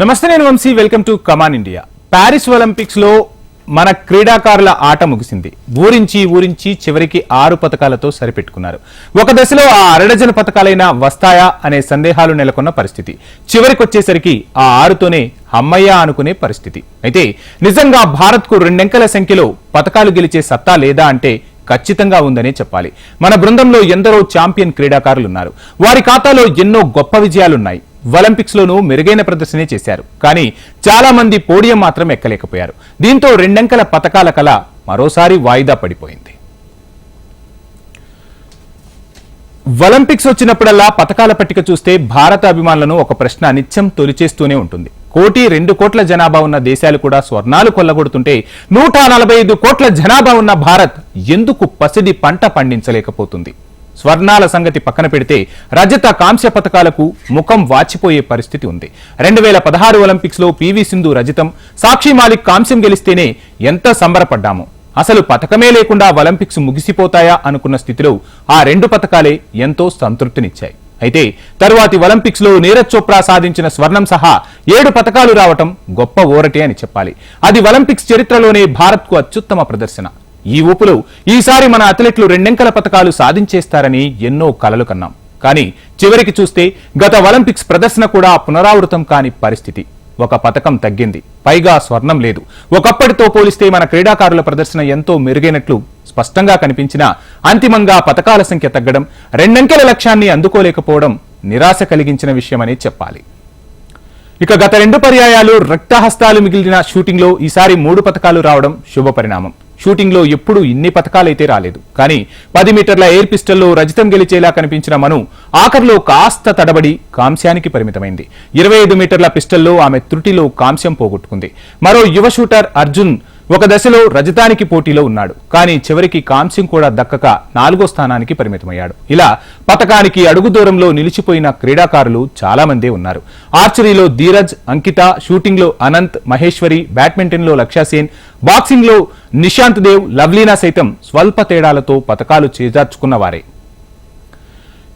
నమస్తే నేను Vamsi. Welcome to come on India. Paris ఒలింపిక్స్లో మన క్రీడాకారుల ఆట ముగిసింది. ఊరించి ఊరించి చివరికి ఆరు పథకాలతో సరిపెట్టుకున్నారు. ఒక దశలో ఆ అరడజన పథకాలైనా వస్తాయా అనే సందేహాలు నెలకొన్న పరిస్థితి. చివరికి వచ్చేసరికి ఆ ఆరుతోనే అమ్మయ్య అనుకునే పరిస్థితి. అయితే నిజంగా భారత్కు రెండెంకల సంఖ్యలో పథకాలు గెలిచే సత్తా లేదా అంటే ఖచ్చితంగా ఉందనే చెప్పాలి. మన బృందంలో ఎందరో ఛాంపియన్ క్రీడాకారులు ఉన్నారు వారి ఖాతాలో ఎన్నో గొప్ప విజయాలున్నాయి. ఒలింపిక్స్ లోనూ మెరుగైన ప్రదర్శనే చేశారు. కానీ చాలా మంది పోడియం మాత్రం ఎక్కలేకపోయారు. దీంతో రెండంకెల పథకాల కల మరోసారి వాయిదా పడిపోయింది. ఒలింపిక్స్ వచ్చినప్పుడల్లా పథకాల పట్టిక చూస్తే భారత అభిమానులను ఒక ప్రశ్న నిత్యం తొలిచేస్తూనే ఉంటుంది. కోటి రెండు కోట్ల జనాభా ఉన్న దేశాలు కూడా స్వర్ణాలు కొల్లగొడుతుంటే నూట నలభై ఐదు కోట్ల జనాభా ఉన్న భారత్ ఎందుకు పసిడి పంట పండించలేకపోతుంది? స్వర్ణాల సంగతి పక్కన పెడితే రజత కాంస్య పథకాలకు ముఖం వాచిపోయే పరిస్థితి ఉంది. రెండు వేల పదహారు ఒలింపిక్స్లో పీవీ పివి సింధు రజతం సాక్షి మాలిక్ కాంస్యం గెలిస్తేనే ఎంత సంబరపడ్డాము? అసలు పథకమే లేకుండా ఒలింపిక్స్ ముగిసిపోతాయా అనుకున్న స్థితిలో ఆ రెండు పథకాలే ఎంతో సంతృప్తినిచ్చాయి. అయితే తరువాతి ఒలింపిక్స్లో నీరజ్ చోప్రా సాధించిన స్వర్ణం సహా ఏడు పథకాలు రావటం గొప్ప ఓరటి అని చెప్పాలి. అది ఒలింపిక్స్ చరిత్రలోనే భారత్కు అత్యుత్తమ ప్రదర్శన. ఈ ఊపులో ఈసారి మన అథ్లెట్లు రెండెంకల పథకాలు సాధించేస్తారని ఎన్నో కలలు కన్నాం. కానీ చివరికి చూస్తే గత ఒలింపిక్స్ ప్రదర్శన కూడా పునరావృతం కాని పరిస్థితి. ఒక పథకం తగ్గింది. పైగా స్వర్ణం లేదు. ఒకప్పటితో పోలిస్తే మన క్రీడాకారుల ప్రదర్శన ఎంతో మెరుగైనట్లు స్పష్టంగా కనిపించినా అంతిమంగా పథకాల సంఖ్య తగ్గడం రెండంకెల లక్ష్యాన్ని అందుకోలేకపోవడం నిరాశ కలిగించిన విషయమనే చెప్పాలి. ఇక గత రెండు పర్యాయాలు రక్తహస్తాలు మిగిలిన షూటింగ్లో ఈసారి మూడు పథకాలు రావడం శుభ షూటింగ్లో షూటింగ్లో ఎప్పుడు ఇన్ని పథకాలైతే రాలేదు. కానీ పది మీటర్ల ఎయిర్ పిస్టల్లో రజితం గెలిచేలా కనిపించిన మను ఆఖర్లో కాస్త తడబడి కాంస్యానికి పరిమితమైంది. ఇరవై ఐదు మీటర్ల పిస్టల్లో ఆమె త్రుటిలో కాంస్యం పోగొట్టుకుంది. మరో యువ షూటర్ అర్జున్ ఒక దశలో రజతానికి పోటీలో ఉన్నాడు. కానీ చివరికి కాంస్యం కూడా దక్కక నాలుగో స్థానానికి పరిమితమయ్యాడు. ఇలా పథకానికి అడుగు దూరంలో నిలిచిపోయిన క్రీడాకారులు చాలా మందే ఉన్నారు. ఆర్చరీలో ధీరజ్ అంకిత షూటింగ్లో అనంత్ మహేశ్వరి బ్యాడ్మింటన్లో లక్ష్యాసేన్ బాక్సింగ్లో నిశాంత్ దేవ్ లవ్లీనా సైతం స్వల్ప తేడాలతో పథకాలు చేజార్చుకున్న వారే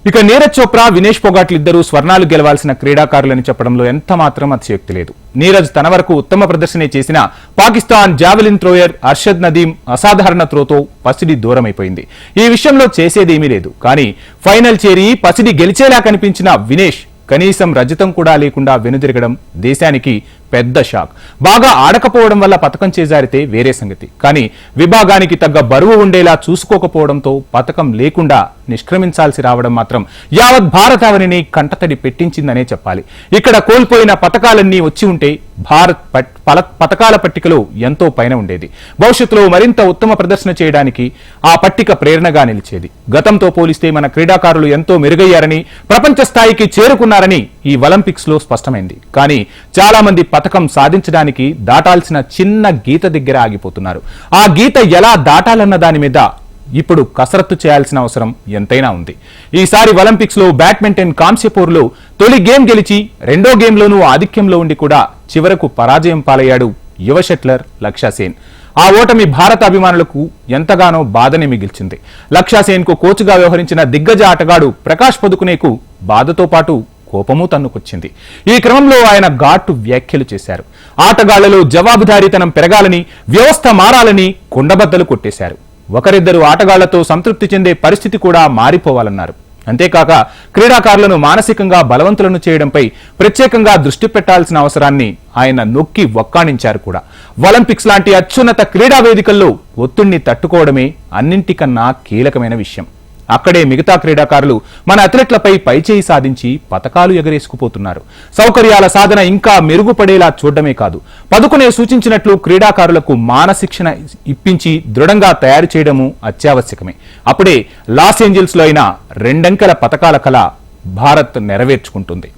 ఇక నీరజ్ చోప్రా వినేష్ పొగాట్లు ఇద్దరు స్వర్ణాలు గెలవాల్సిన క్రీడాకారులని చెప్పడంలో ఎంత మాత్రం అతిశయోక్తి లేదు. నీరజ్ తన వరకు ఉత్తమ ప్రదర్శనే చేసిన పాకిస్తాన్ జావెలిన్ త్రోయర్ అర్షద్ నదీం అసాధారణ త్రోతో పసిడి దూరమైపోయింది. ఈ విషయంలో చేసేదేమీ లేదు. కానీ ఫైనల్ చేరి పసిడి గెలిచేలా కనిపించిన వినేష్ కనీసం రజతం కూడా లేకుండా వెనుదిరగడం దేశానికి పెద్ద షాక్. బాగా ఆడకపోవడం వల్ల పథకం చేజారితే వేరే సంగతి. కానీ విభాగానికి తగ్గ బరువు ఉండేలా చూసుకోకపోవడంతో పథకం లేకుండా నిష్క్రమించాల్సి రావడం మాత్రం యావత్ భారతావనిని కంటతడి పెట్టించిందనే చెప్పాలి. ఇక్కడ కోల్పోయిన పథకాలన్నీ వచ్చి ఉంటే భారత్ పట్- పల- పథకాల పట్టికలో ఎంతో పైన ఉండేది. భవిష్యత్తులో మరింత ఉత్తమ ప్రదర్శన చేయడానికి ఆ పట్టిక ప్రేరణగా నిలిచేది. గతంతో పోలిస్తే మన క్రీడాకారులు ఎంతో మెరుగయ్యారని ప్రపంచ స్థాయికి చేరుకున్నారని ఈ ఒలింపిక్స్లో స్పష్టమైంది. కానీ చాలా మంది పథకం సాధించడానికి దాటాల్సిన చిన్న గీత దగ్గర ఆగిపోతున్నారు. ఆ గీత ఎలా దాటాలన్న దాని మీద ఇప్పుడు కసరత్తు చేయాల్సిన అవసరం ఎంతైనా ఉంది. ఈసారి ఒలింపిక్స్లో బ్యాడ్మింటన్ కాంస్యపూర్లో తొలి గేమ్ గెలిచి రెండో గేమ్లోనూ ఆధిక్యంలో ఉండి కూడా చివరకు పరాజయం పాలయ్యాడు యువ షట్లర్ లక్ష్యాసేన్ ఆ ఓటమి భారత అభిమానులకు ఎంతగానో బాధని మిగిల్చింది. లక్షాసేన్కు కోచ్గా వ్యవహరించిన దిగ్గజ ఆటగాడు ప్రకాష్ పదుకునేకు బాధతో పాటు కోపము తన్నుకొచ్చింది. ఈ క్రమంలో ఆయన ఘాటు వ్యాఖ్యలు చేశారు. ఆటగాళ్ళలో జవాబుదారీతనం పెరగాలని వ్యవస్థ మారాలని కుండబద్దలు కొట్టేశారు. ఒకరిద్దరు ఆటగాళ్ళతో సంతృప్తి చెందే పరిస్థితి కూడా మారిపోవాలన్నారు. అంతేకాక క్రీడాకారులను మానసికంగా బలవంతులను చేయడంపై ప్రత్యేకంగా దృష్టి పెట్టాల్సిన అవసరాన్ని ఆయన నొక్కి వక్కాణించారు కూడా. ఒలింపిక్స్ లాంటి అత్యున్నత క్రీడా వేదికల్లో ఒత్తిడిని తట్టుకోవడమే అన్నింటికన్నా కీలకమైన విషయం. అక్కడే మిగతా క్రీడాకారులు మన అథ్లెట్లపై పైచేయి సాధించి పతకాలు ఎగరేసుకుపోతున్నారు. సౌకర్యాల సాధన ఇంకా మెరుగుపడేలా చూడడమే కాదు. పదుకునే సూచించినట్లు క్రీడాకారులకు మానశిక్షణ ఇప్పించి దృఢంగా తయారు చేయడము అత్యావశ్యకమే. అప్పుడే లాస్ ఏంజల్స్లో అయిన రెండంకెల పతకాల కళ భారత్ నెరవేర్చుకుంటుంది.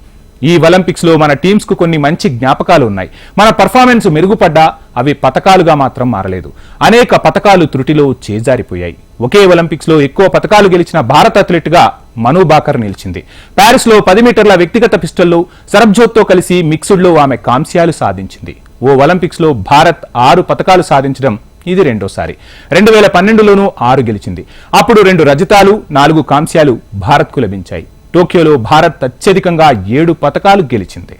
ఈ ఒలింపిక్స్లో మన టీమ్స్కు కొన్ని మంచి జ్ఞాపకాలు ఉన్నాయి. మన పర్ఫార్మెన్స్ మెరుగుపడ్డా అవి పతకాలుగా మాత్రం మారలేదు. అనేక పతకాలు త్రుటిలో చేజారిపోయాయి. ఒకే ఒలింపిక్స్లో ఎక్కువ పతకాలు గెలిచిన భారత అథ్లెట్గా మను బాకర్ నిలిచింది. పారిస్లో పది మీటర్ల వ్యక్తిగత పిస్టల్లో సరబ్జోత్తో కలిసి మిక్స్డ్లో ఆమె కాంస్యాలు సాధించింది. ఓ ఒలింపిక్స్లో భారత్ ఆరు పతకాలు సాధించడం ఇది రెండోసారి. రెండు వేల పన్నెండులోనూ ఆరు గెలిచింది. అప్పుడు రెండు రజతాలు నాలుగు కాంస్యాలు భారత్కు లభించాయి. టోక్యోలో భారత్ అత్యధికంగా ఏడు పతకాలు గెలిచింది.